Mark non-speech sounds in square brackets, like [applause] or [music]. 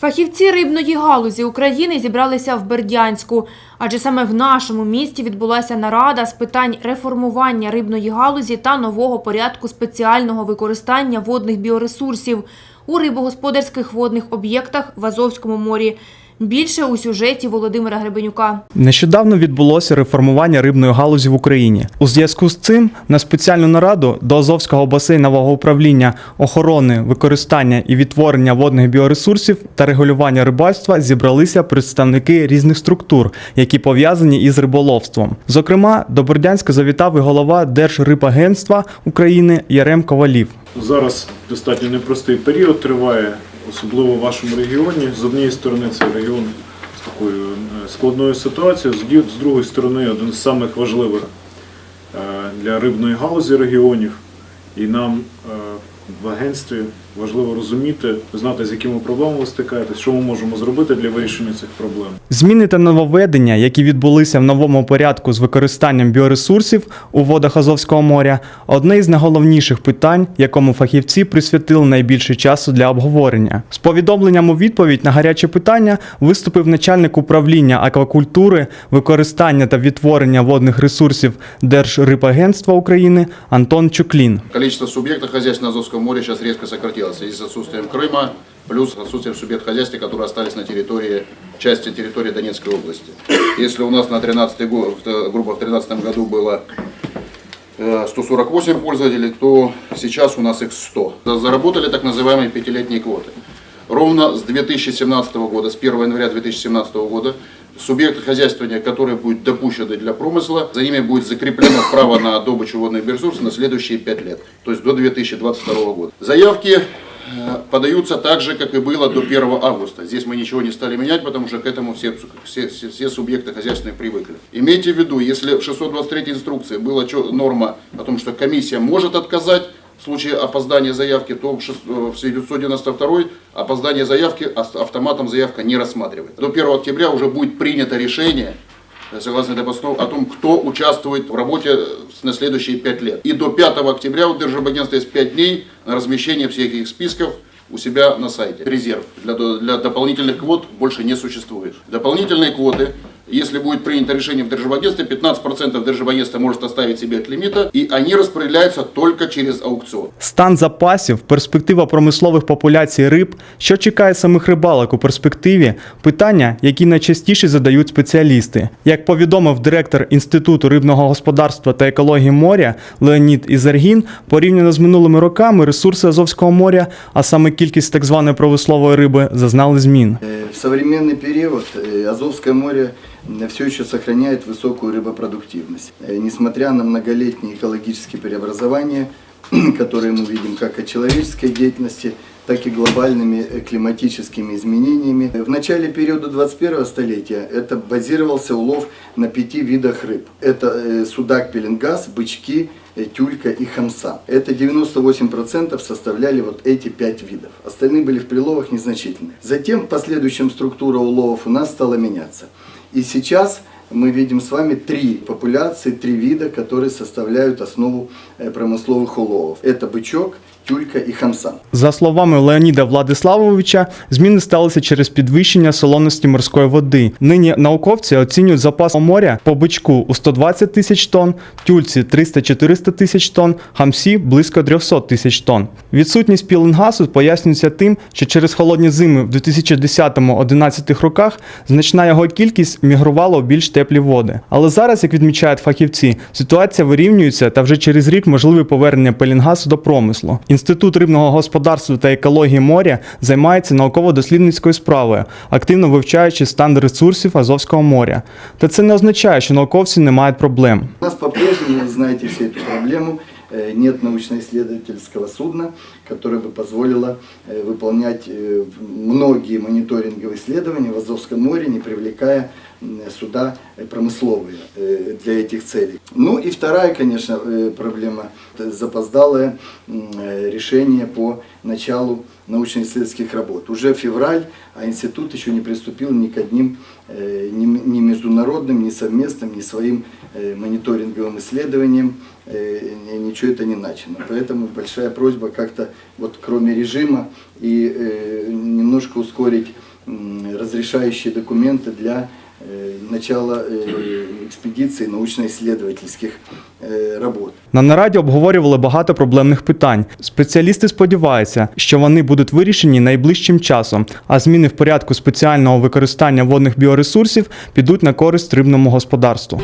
Фахівці рибної галузі України зібралися в Бердянську, адже саме в нашому місті відбулася нарада з питань реформування рибної галузі та нового порядку спеціального використання водних біоресурсів у рибогосподарських водних об'єктах в Азовському морі. Більше у сюжеті Володимира Гребенюка. Нещодавно відбулося реформування рибної галузі в Україні. У зв'язку з цим на спеціальну нараду до Азовського басейнового управління охорони, використання і відтворення водних біоресурсів та регулювання рибальства зібралися представники різних структур, які пов'язані із риболовством. Зокрема, до Бердянська завітав і голова Держрибагентства України Ярем Ковалів. Зараз достатньо непростий період триває, особливо в вашому регіоні. З однієї сторони, це регіон з такою е, складною ситуацією, з другої сторони, один з самих важливих е, для рибної галузі регіонів. І нам е, в агентстві важливо розуміти, знати, з якими проблемами ви стикаєтесь, що ми можемо зробити для вирішення цих проблем. Зміни та нововведення, які відбулися в новому порядку з використанням біоресурсів у водах Азовського моря, одне із найголовніших питань, якому фахівці присвятили найбільше часу для обговорення. З повідомленням у відповідь на гаряче питання виступив начальник управління аквакультури, використання та відтворення водних ресурсів Держрибагентства України Антон Чуклін. Количество субъектов хозяйств на Азовском море сейчас резко сократилось в связи с отсутствием Крыма, плюс отсутствием субъект хозяйства, которые остались на территории, части территории Донецкой области. Если у нас на 13 год, грубо в 2013 году было э, 148 пользователей, то сейчас у нас их 100. Заработали так называемые пятилетние квоты. Ровно с 2017 года, с 1 января 2017 года, субъекты хозяйствования, которые будут допущены для промысла, за ними будет закреплено право на добычу водных ресурсов на следующие 5 лет, то есть до 2022 года. Заявки э, подаются так же, как и было до 1 августа. Здесь мы ничего не стали менять, потому что к этому все, все, все, все субъекты хозяйственные привыкли. Имейте в виду, если в 623 инструкции была норма о том, что комиссия может отказать в случае опоздания заявки, то в шест- э, в 992 опоздание заявки автоматом заявка не рассматривает. До 1 октября уже будет принято решение э, согласно этой постановке, о том, кто участвует в работе э, на следующие 5 лет. И до 5 октября у Держрыбагентства есть 5 дней на размещение всех их списков у себя на сайте. Резерв для, для дополнительных квот больше не существует. Дополнительные квоты, если будет принято решение в Держрыбагентстве, 15% Держрыбагентства может оставить себе от лимита, и они распределяются только через аукцион. Стан запасів, перспектива промислових популяцій риб, що чекає самих рибалок у перспективі, питання, які найчастіше задають спеціалісти. Як повідомив директор Інституту рибного господарства та екології моря Леонід Ізергін, порівняно з минулими роками ресурси Азовського моря, а саме кількість так званої промислової риби, зазнали змін. Э, В современный период э, Азовское море все еще сохраняет высокую рыбопродуктивность. Э, Несмотря на многолетние экологические преобразования, [clears throat] которые мы видим как от человеческой деятельности, так и глобальными климатическими изменениями. В начале периода 21 столетия это базировался улов на пяти видах рыб. Это э, судак, пеленгаз, бычки, э, тюлька и хамса. Это 98% составляли вот эти пять видов. Остальные были в приловах незначительны. Затем в последующем структура уловов у нас стала меняться. И сейчас мы видим с вами три популяции, три вида, которые составляют основу э, промысловых уловов. Это бычок, тюлька и хамса. За словами Леоніда Владиславовича, зміни сталися через підвищення солоності морської води. Нині науковці оцінюють запас моря по бичку у 120 тисяч тонн, тюльці 300-400 тисяч тонн, хамсі близько 300 тисяч тонн. Відсутність піленгасу пояснюється тим, що через холодні зими в 2010-11 роках значна його кількість мігрувала у більш теплі води. Але зараз, як відмічають фахівці, ситуація вирівнюється та вже через рік можливе повернення пелінгасу до промислу. Інститут рибного господарства та екології моря займається науково-дослідницькою справою, активно вивчаючи стан ресурсів Азовського моря. Та це не означає, що науковці не мають проблем. У нас по-прежнему, вы знаете всю эту проблему, э, нет научно-исследовательского судна, Которое бы позволило э, выполнять э, многие мониторинговые исследования в Азовском море, не привлекая суда э, промысловые для этих целей. Ну и вторая, конечно, проблема – запоздалое решение по началу научно-исследовательских работ. Уже февраль, а институт еще не приступил ни к одним ни, международным, ни совместным, ни своим мониторинговым исследованиям. Ни- ничего это не начано. Поэтому большая просьба как-то, вот кроме режима, и э, немножко ускорить разрешающие документы для э, начала э, экспедиции научно-исследовательских э, работ. На нараді обговорювали багато проблемних питань. Спеціалісти сподіваються, що вони будуть вирішені найближчим часом, а зміни в порядку спеціального використання водних біоресурсів підуть на користь рибному господарству.